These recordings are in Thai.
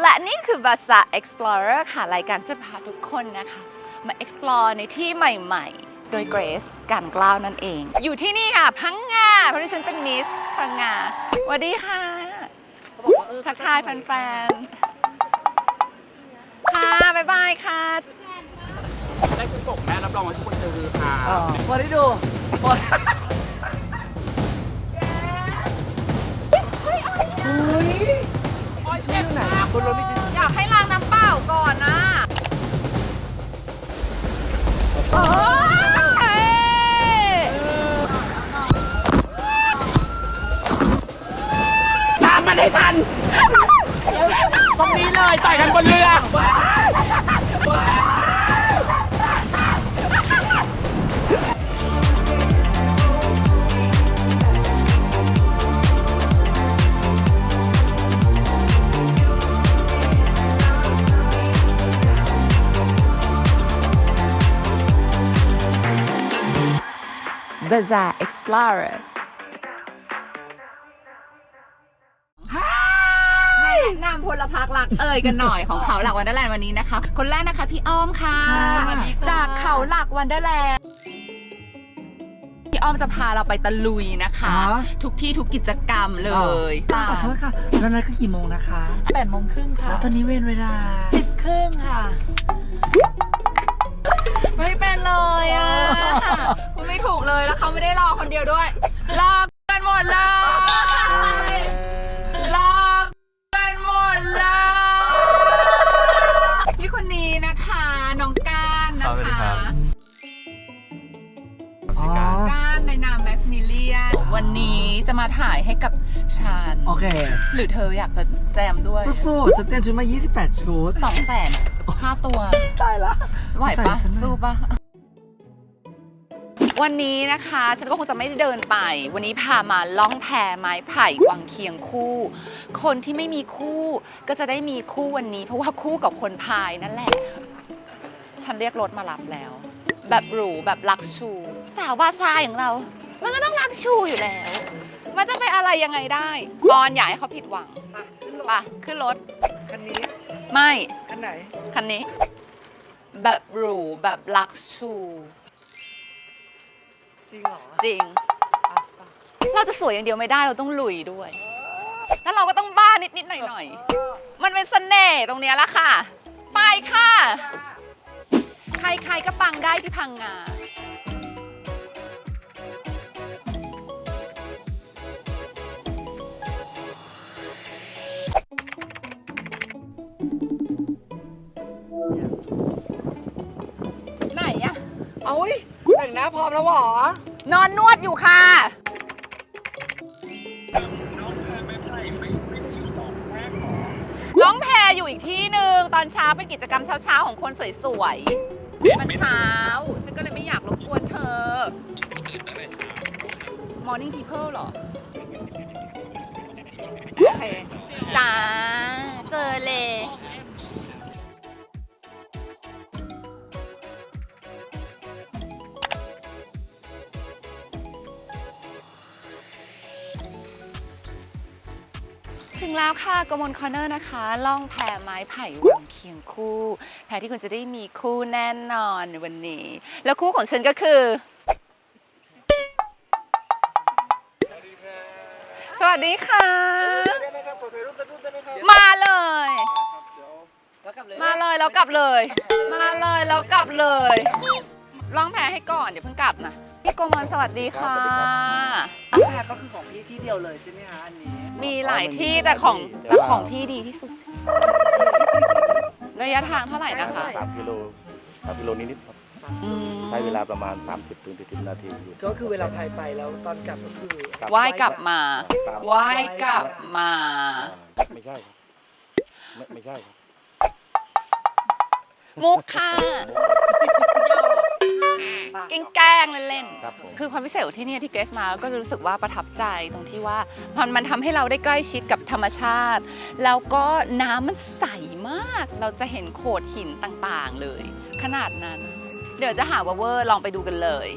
และนี่คือ b a z a Explorer ค่ะ รายการจะพาทุกคนนะคะ มา explore ในที่ใหม่ๆ โดย Grace กันกล้าวนั่นเอง อยู่ที่นี่ค่ะ พังงาเพราะที่ฉันเป็นมิสพังงาสวัสดีค่ะทักทายแฟนๆ ค่ะ บ๊ายบายค่ะ ได้คุณกบแม่รับรองว่าทุกคนจะฮือฮาพอได้ดูพอโอ้ยเจ็บไหน มากบนรถมีที่อยากให้ล้างน้ำเปล่าก่อนนะโอ้ยตามมาได้ทัน ตรงนี้เลยต่อยกันบนเรือ บาซา Explorer แนะนำพลพักหลักเอ่ยกันหน่อยของเขาหลักวันเดอร์แลนด์วันนี้นะคะ คนแรกนะคะพี่อ้อมค่ะจากเขาหลักวันเดอร์แลนด์พี่อ้อมจะพาเราไปตะลุยนะคะทุกที่ทุกกิจกรรมเลยขอโทษค่ะ แล้วนัดก็กี่โมงนะคะ แปดโมงครึ่งค่ะแล้วตอนนี้เวรเวลาสิบครึ่งค่ะ เลยแล้วเขาไม่ได้รอคนเดียวด้วย รอกันหมดเลยรอกันหมดเลยพี่คนนี้นะคะ น้องก้านนะสวัสดีคะครับอ๋อก้านในนามแม็กซ์มิเลียนวันนี้จะมาถ่ายให้กับฉันโอเค หรือเธออยากจะแจมด้วยสู้ๆฉันเตรียมชุดมา 28 ชุดสองแสนค่าตัว ตายละไหวใส่ปะฉันหน่อยสู้ปะ วันนี้นะคะ ฉันก็คงจะไม่ได้เดินไป วันนี้พามาล่องแพไม้ไผ่วังเคียงคู่ คนที่ไม่มีคู่ก็จะได้มีคู่วันนี้ เพราะว่าคู่กับคนพายนั่นแหละ ฉันเรียกรถมารับแล้ว แบบหรูแบบลักชู สาวบาซาอย่างเรา มันก็ต้องลักชูอยู่แล้ว มันจะไปอะไรยังไงได้บอลอย่าให้เขาผิดหวังไปะขึ้นรถ คันนี้ไม่ คันไหน คันนี้ แบบหรูแบบลักชู จริงเหรอจริง อะไปเราจะสวยอย่างเดียวไม่ได้เราต้องลุยด้วย แล้วเราก็ต้องบ้านิดๆหน่อยๆ มันเป็นเสน่ห์ตรงเนี้ยละค่ะ ไปค่ะ ใครๆก็ปังได้ที่พังงา ไหนอะเอาเว้ย แต่งหน้าพร้อมแล้วหรอนอนนวดอยู่ค่ะ ร้องแพรอยู่อีกที่หนึ่งตอนเช้าเป็นกิจกรรมเช้าๆของคนสวยๆมันเช้า ฉันก็เลยไม่อยากรบกวนเธอ Morning People เหรอ โอเคจ้า แล้วค่ะกมลคอร์เนอร์นะคะ ล่องแพไม้ไผ่วังเคียงคู่ แพที่คุณจะได้มีคู่แน่นอนในวันนี้ แล้วคู่ของฉันก็คือ สวัสดีค่ะ ได้ไหมครับขอถ่ายรูปถ่ายรูปได้ไหมครับมาเลยแล้วกลับเลย มาเลยแล้วกลับเลย มาเลยแล้วกลับเลย ล่องแพให้ก่อนอย่าเพิ่งกลับนะ พี่โกมลสวัสดีค่ะแพรก็คือของพี่ที่เดียวเลยใช่ไหมคะอันนี้ มีหลายที่แต่ของแต่ของพี่ดีที่สุด ระยะทางเท่าไหร่นะคะ สามกิโลสามกิโลนิดๆครับอืม ใช้เวลาประมาณ 30ถึง40นาทีอยู่ก็คือเวลาพายไปแล้วตอนกลับก็คือครับว่ายกลับมา ครับว่ายกลับมาอ่าไม่ใช่ครับไม่ไม่ใช่ครับ มุกค่ะ แกล้งๆเล่นครับผม ๆคือความพิเศษของที่เนี่ยที่เกรซมาแล้วก็รู้สึกว่าประทับใจตรงที่ว่ามันมันทำให้เราได้ใกล้ชิดกับธรรมชาติ แล้วก็น้ำมันใสมาก เราจะเห็นโขดหินต่างๆเลย ขนาดนั้น เดี๋ยวจะหาว่าเวอร์ลองไปดูกันเลย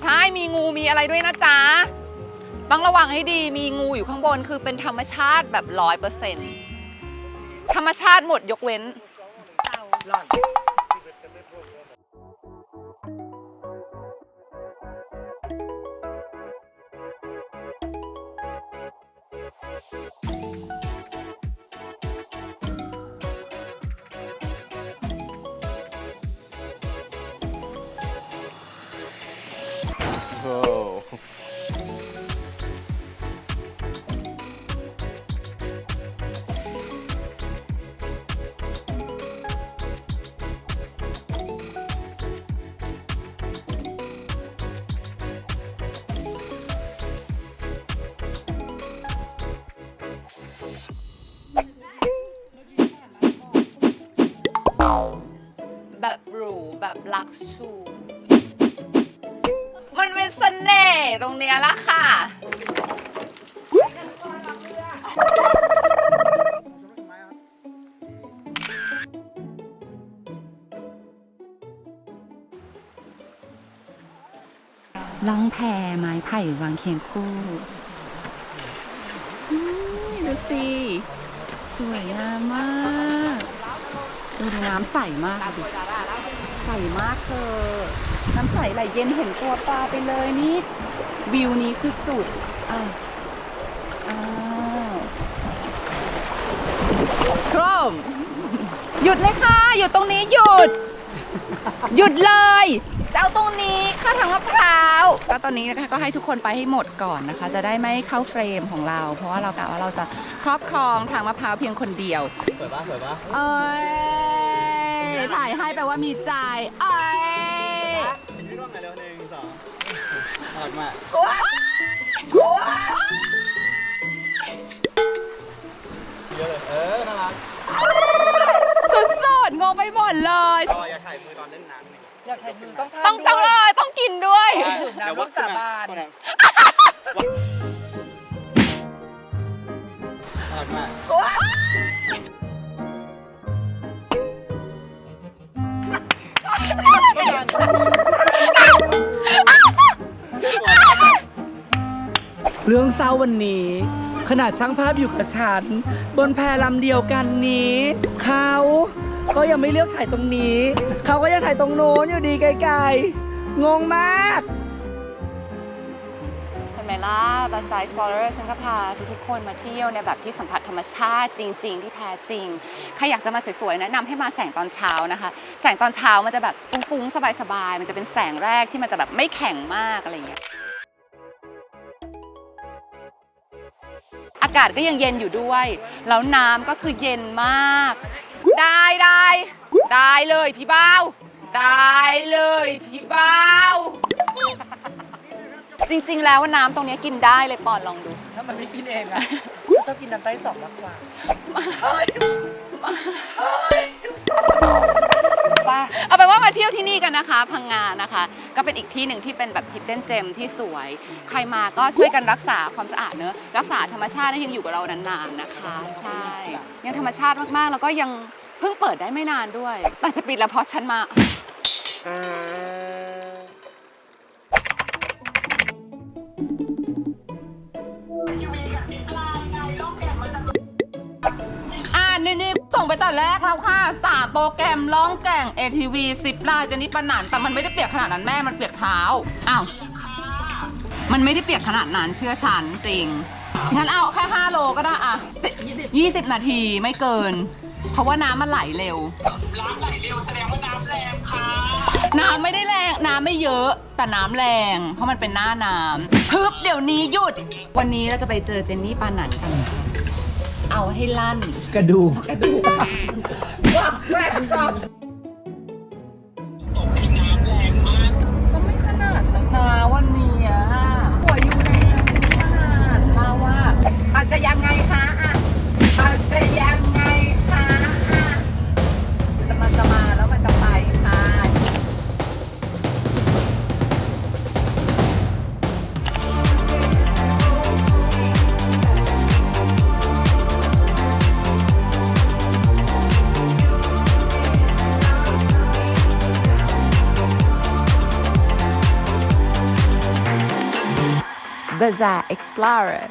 ใช่มีงูมีอะไรด้วยนะจ๊ะต้องระวังให้ดีมีงูอยู่ข้างบนคือเป็นธรรมชาติแบบร้อยเปอร์เซ็นต์ธรรมชาติหมดยกเว้น โอ้แบบหรูแบบลักชู ตรงเนี้ยละค่ะ ล่องแพไม้ไผ่วางเคียงคู่อุ๊ยดูสิ สวยงามมาก ดูน้ำใสมากดูดิ ใสมากเธอ น้ำใสไหลเย็นเห็นตัวปลาไปเลยนี่วิวนี้คือสุดอ้าวอ้าวครม หยุดเลยค่ะหยุดตรงนี้หยุด หยุดเลยจะเอาตรงนี้เข้าทางมะพร้าวก็ตอนนี้นะคะก็ให้ทุกคนไปให้หมดก่อนนะคะ จะได้ไม่เข้าเฟรมของเรา เพราะว่าเรากะว่าเราจะครอบครองทางมะพร้าวเพียงคนเดียวสวยปะสวยปะเอ้ย ถ่ายให้แปลว่ามีใจเอ้ยเห็นพี่ร่วงไงเร็วหนึ่งสองถอดมาเยอะเลย เออ น่ารักสุดๆงงไปหมดเลยรออย่าถ่ายมือตอนเล่นน้ำหนึ่งอยากถ่ายมือต้องต้องต้องเลยต้องกินด้วยเดี๋ยวว่าสาบานถอดมา เรื่องเศร้าวันนี้ ขนาดช่างภาพอยู่กับฉัน บนแพลำเดียวกันนี้ เขาก็ยังไม่เลือกถ่ายตรงนี้ เขาก็ยังถ่ายตรงโน้นอยู่ดีไกลๆ งงมาก ล่ะบาซายสกอร์เรอร์ฉันก็พาทุกๆคนมาเที่ยวในแบบที่สัมผัสธรรมชาติจริง ๆ ที่แท้จริง ใครอยากจะมาสวยๆแนะนำให้มาแสงตอนเช้านะคะ แสงตอนเช้ามันจะแบบฟุ้งๆ สบายๆ มันจะเป็นแสงแรกที่มันจะแบบไม่แข็งมากอะไรอย่างเงี้ย อากาศก็ยังเย็นอยู่ด้วย แล้วน้ำก็คือเย็นมาก ได้ได้ได้เลยพี่เบ้าได้เลยพี่เบ้า จริง ๆ แล้วน้ำตรงเนี้ยกินได้เลยปอนลองดู ถ้ามันไม่กินเองอะชอบกินน้ำใต้สองมากกว่าป้าเอาเป็นว่ามาเที่ยวที่นี่กันนะคะ พังงานะคะ ก็เป็นอีกที่หนึ่งที่เป็นแบบ hidden gem ที่สวย ใครมาก็ช่วยกันรักษาความสะอาดเนอะรักษาธรรมชาติให้ยังอยู่กับเรานานๆนะคะ ใช่ ยังธรรมชาติมากๆ แล้วก็ยังเพิ่งเปิดได้ไม่นานด้วยแต่จะปิดแล้วเพราะฉันมา อ่า งไปตอนแรกแล้วค่ะสามโปรแกรมล่องแก่ง ATV 10ลายเจนิดปะหนันแต่มันไม่ได้เปียกขนาดนั้นแม่มันเปียกเท้าอ้าวมันไม่ได้เปียกขนาดนั้นเชื่อฉันจริงงั้นเอาแค่5โลก็ได้อะยี่สิบนาทีไม่เกิน เพราะว่าน้ำมันไหลเร็วน้ำไหลเร็วแสดงว่าน้ำแรงค่ะน้ำไม่ได้แรงน้ำไม่เยอะแต่น้ำแรง เพราะมันเป็นหน้าน้ำฮึบเดี๋ยวนี้หยุด วันนี้เราจะไปเจอเจนนี่ปานันกัน เอาให้ลั่น กระดูก กระดูกก็ไม่ขนาดนั้นนะวันนี้อะป่วยอยู่แล้วไม่ขนาดเราว่าอาจจะยังไงคะ Bazaar Explorer